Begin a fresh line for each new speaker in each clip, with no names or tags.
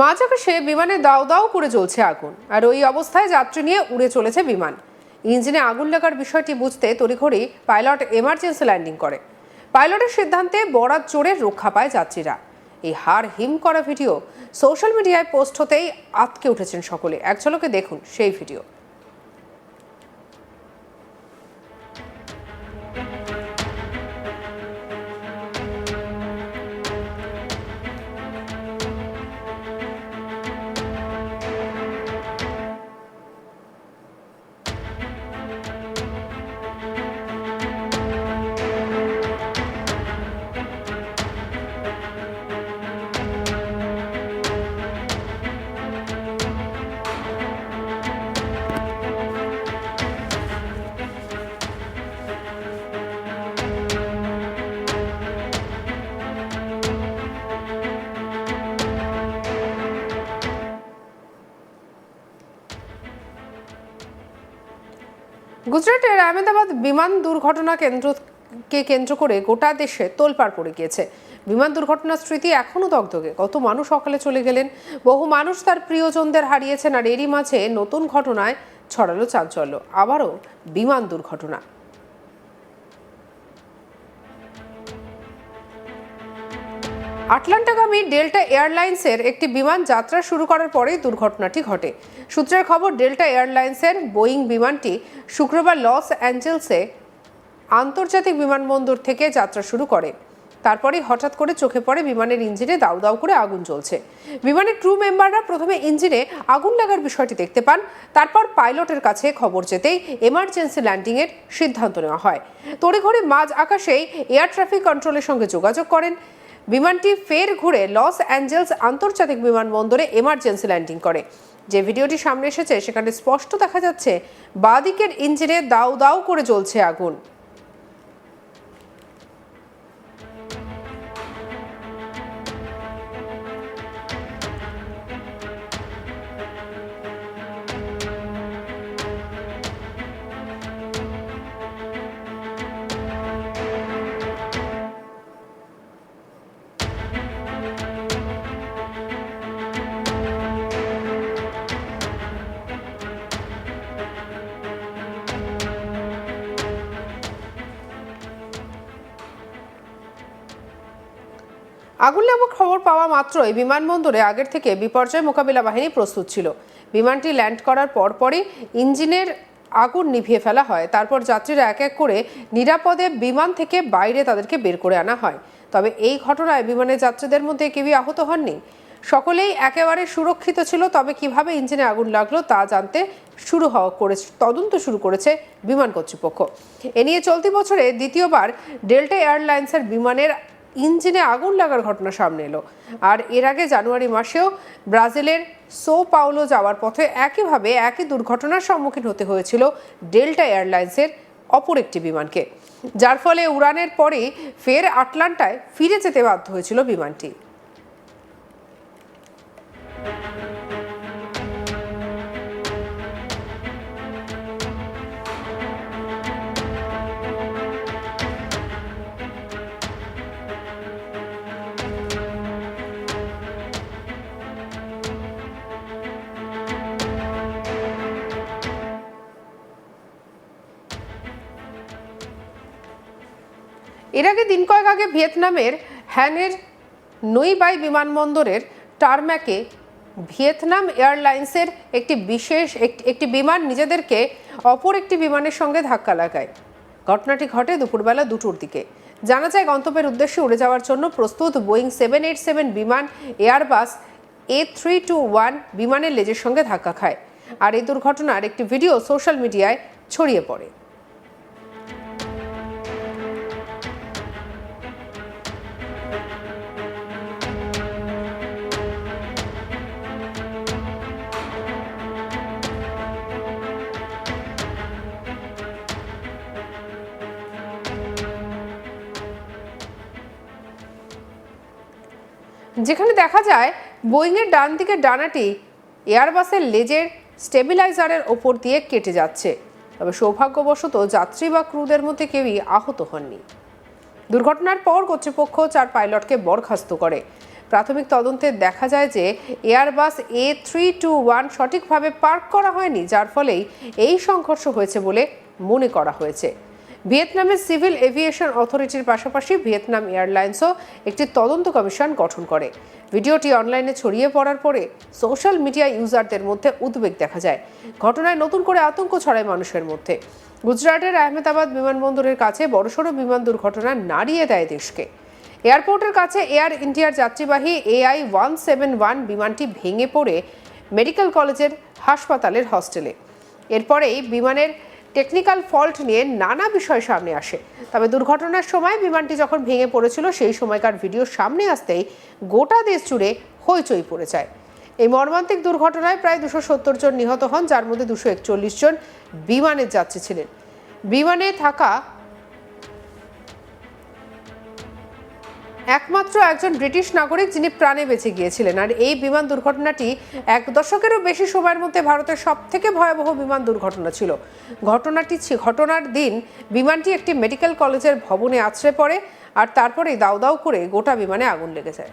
মাঝ আকাশে বিমানে দাও দাও করে জ্বলছে আগুন। আর ওই অবস্থায় যাত্রী নিয়ে উড়ে চলেছে বিমান। ইঞ্জিনে আগুন লাগার বিষয়টি বুঝতে তড়িঘড়ি পাইলট এমার্জেন্সি ল্যান্ডিং করে। পাইলটের সিদ্ধান্তে বরাত জোরে রক্ষা পায় যাত্রীরা। এই হার হিম করা ভিডিও সোশ্যাল মিডিয়ায় পোস্ট হতেই আতকে উঠেছেন সকলে। এক ঝলকে দেখুন সেই ভিডিও। গুজরাটের আহমেদাবাদ বিমান দুর্ঘটনা কেন্দ্রকে কেন্দ্র করে গোটা দেশে তোলপাড় পড়ে গিয়েছে। বিমান দুর্ঘটনার স্মৃতি এখনও দগদগে। কত মানুষ সকালে চলে গেলেন, বহু মানুষ তার প্রিয়জনদের হারিয়েছেন, আর এরই মাঝে নতুন ঘটনায় ছড়ালো চাঞ্চল্য। আবারও বিমান দুর্ঘটনা। আটলান্টাগামী ডেল্টা এয়ারলাইন্সের একটি বিমান যাত্রা শুরু করার পরেই দুর্ঘটনাটি ঘটে। সূত্রের খবর, ডেল্টা এয়ারলাইন্সের বোয়িং বিমানটি শুক্রবার লস অ্যাঞ্জেলসে আন্তর্জাতিক বিমানবন্দর থেকে যাত্রা শুরু করে। তারপরেই হঠাৎ করে চোখে পড়ে বিমানের ইঞ্জিনে দাউ দাউ করে আগুন জ্বলছে। বিমানের ক্রু মেম্বাররা প্রথমে ইঞ্জিনে আগুন লাগার বিষয়টি দেখতে পান, তারপর পাইলটের কাছে খবর যেতেই এমার্জেন্সি ল্যান্ডিংয়ের সিদ্ধান্ত নেওয়া হয়। তড়িঘড়ি মাঝ আকাশেই এয়ার ট্রাফিক কন্ট্রোলের সঙ্গে যোগাযোগ করেন। বিমানটি ফের ঘুরে লস অ্যাঞ্জেলস আন্তর্জাতিক বিমানবন্দরে এমার্জেন্সি ল্যান্ডিং করে। যে ভিডিওটি সামনে এসেছে, সেখানে স্পষ্ট দেখা যাচ্ছে বাঁদিকের ইঞ্জিনে দাউ দাউ করে জ্বলছে আগুন। আগুন নামক খবর পাওয়া মাত্রই বিমানবন্দরে আগের থেকে বিপর্যয় মোকাবিলা বাহিনী প্রস্তুত ছিল। বিমানটি ল্যান্ড করার পরপরই ইঞ্জিনের আগুন নিভিয়ে ফেলা হয়। তারপর যাত্রীরা এক এক করে নিরাপদে বিমান থেকে বাইরে তাদেরকে বের করে আনা হয়। তবে এই ঘটনায় বিমানের যাত্রীদের মধ্যে কেউই আহত হননি। সকলেই একেবারে সুরক্ষিত ছিল, তবে কীভাবে ইঞ্জিনে আগুন লাগল তা জানতে শুরু হওয়া করেছে, তদন্ত শুরু করেছে বিমান কর্তৃপক্ষ। এ নিয়ে চলতি বছরে দ্বিতীয়বার ডেল্টা এয়ারলাইন্সের বিমানের ইঞ্জিনে আগুন লাগার ঘটনা সামনে এলো। আর এর আগে জানুয়ারি মাসেও ব্রাজিলের সো পাওলো যাওয়ার পথে একইভাবে একই দুর্ঘটনার সম্মুখীন হতে হয়েছিল ডেল্টা এয়ারলাইন্সের অপর একটি বিমানকে। যার ফলে উড়ানের পরে ফের আটলান্টায় ফিরে যেতে বাধ্য হয়েছিল বিমানটি। এর আগে দিন কয়েক আগে ভিয়েতনামের হ্যানের নইবাই বিমানবন্দরের টারম্যাকে ভিয়েতনাম এয়ারলাইন্সের একটি বিশেষ এক- একটি বিমান নিজেদেরকে অপর একটি বিমানের সঙ্গে ধাক্কা লাগায়। ঘটনাটি ঘটে দুপুরবেলা দুটোর দিকে। জানা যায়, গন্তব্যের উদ্দেশ্যে উড়ে যাওয়ার জন্য প্রস্তুত বোয়িং সেভেন এইট সেভেন বিমান Airbus A three two one বিমানের লেজের সঙ্গে ধাক্কা খায়। আর এই দুর্ঘটনার একটি ভিডিও সোশ্যাল মিডিয়ায় ছড়িয়ে পড়ে। যেখানে দেখা যায় বোয়িংয়ের ডান দিকের ডানাটি এয়ারবাসের লেজের স্টেবিলাইজারের ওপর দিয়ে কেটে যাচ্ছে। তবে সৌভাগ্যবশত যাত্রী বা ক্রুদের মধ্যে কেউই আহত হননি। দুর্ঘটনার পর কর্তৃপক্ষ চার পাইলটকে বরখাস্ত করে। প্রাথমিক তদন্তে দেখা যায় যে Airbus A three two one সঠিকভাবে পার্ক করা হয়নি, যার ফলেই এই সংঘর্ষ হয়েছে বলে মনে করা হয়েছে। ভিয়েতনামের সিভিল এভিয়েশন অথরিটির পাশাপাশি ভিয়েতনাম এয়ারলাইন্সও একটি তদন্ত কমিশন গঠন করে। ভিডিওটি অনলাইনে ছড়িয়ে পড়ার পরে সোশ্যাল মিডিয়া ইউজারদের মধ্যে উদ্বেগ দেখা যায়। ঘটনায় নতুন করে আতঙ্ক ছড়ায় মানুষের মধ্যে। গুজরাটের আহমেদাবাদ বিমানবন্দরের কাছে বড়সড় বিমান দুর্ঘটনা নাড়িয়ে দেয় দেশকে। এয়ারপোর্টের কাছে এয়ার ইন্ডিয়ার যাত্রীবাহী এআই ওয়ান সেভেন ওয়ান বিমানটি ভেঙে পড়ে মেডিকেল কলেজের হাসপাতালের হস্টেলে। এরপরেই বিমানের টেকনিক্যাল ফল্ট নিয়ে নানা বিষয় সামনে আসে। তবে দুর্ঘটনার সময় বিমানটি যখন ভেঙে পড়েছিল, সেই সময়কার ভিডিও সামনে আসতেই গোটা দেশ জুড়ে হইচই পড়ে যায়। এই মর্মান্তিক দুর্ঘটনায় প্রায় দুশো সত্তর জন নিহত হন, যার মধ্যে দুশো একচল্লিশ জন বিমানের যাত্রী ছিলেন। বিমানে থাকা একমাত্র একজন ব্রিটিশ নাগরিক যিনি প্রাণে বেঁচে গিয়েছিলেন। আর এই বিমান দুর্ঘটনাটি এক দশকেরও বেশি সময়ের মধ্যে ভারতের সব থেকে ভয়াবহ বিমান দুর্ঘটনা ছিল। ঘটনাটি ঘটনার দিন বিমানটি একটি মেডিকেল কলেজের ভবনে আছড়ে পড়ে আর তারপরেই দাউ দাউ করে গোটা বিমানে আগুন লেগে যায়।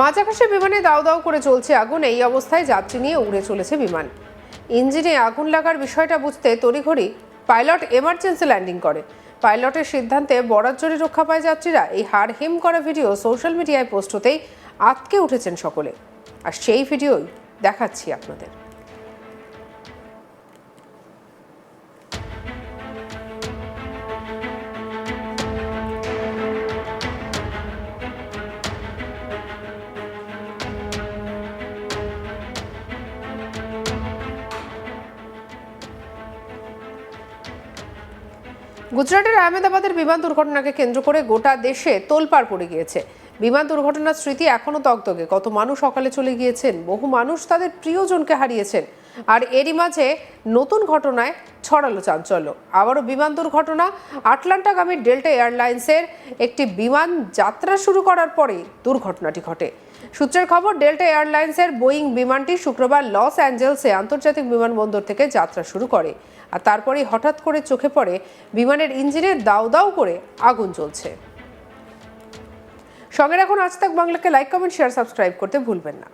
মাঝ আকাশে বিমানে দাও দাও করে চলছে আগুন। এই অবস্থায় যাত্রী নিয়ে উড়ে চলেছে বিমান। ইঞ্জিনে আগুন লাগার বিষয়টা বুঝতে তড়িঘড়ি পাইলট এমার্জেন্সি ল্যান্ডিং করে। পাইলটের সিদ্ধান্তে বরাত জোরে রক্ষা পায় যাত্রীরা। এই হার হিম করা ভিডিও সোশ্যাল মিডিয়ায় পোস্ট হতেই আটকে উঠেছেন সকলে। আর সেই ভিডিওই দেখাচ্ছি আপনাদের। গুজরাটের আহমেদাবাদের বিমান দুর্ঘটনাকে কেন্দ্র করে গোটা দেশে তোলপাড় পড়ে গিয়েছে। বিমান দুর্ঘটনার স্মৃতি এখনও তকতকে। কত মানুষ সকালে চলে গিয়েছেন, বহু মানুষ তাদের প্রিয়জনকে হারিয়েছেন, আর এরই মাঝে নতুন ঘটনায় ছড়ালো চাঞ্চল্য। আবারও বিমান দুর্ঘটনা, আটলান্টাগামী ডেল্টা এয়ারলাইন্সের একটি বিমান যাত্রা শুরু করার পরেই দুর্ঘটনাটি ঘটে। সূত্রের খবর, ডেল্টা এয়ারলাইন্সের বোয়িং বিমানটি শুক্রবার লস অ্যাঞ্জেলসে আন্তর্জাতিক বিমানবন্দর থেকে যাত্রা শুরু করে। আর তারপরেই হঠাৎ করে চোখে পড়ে, বিমানের ইঞ্জিনে দাউ দাউ করে আগুন জ্বলছে। সঙ্গে এখন আজ তাক বাংলাকে, লাইক, কমেন্ট, শেয়ার, সাবস্ক্রাইব করতে ভুলবেন না।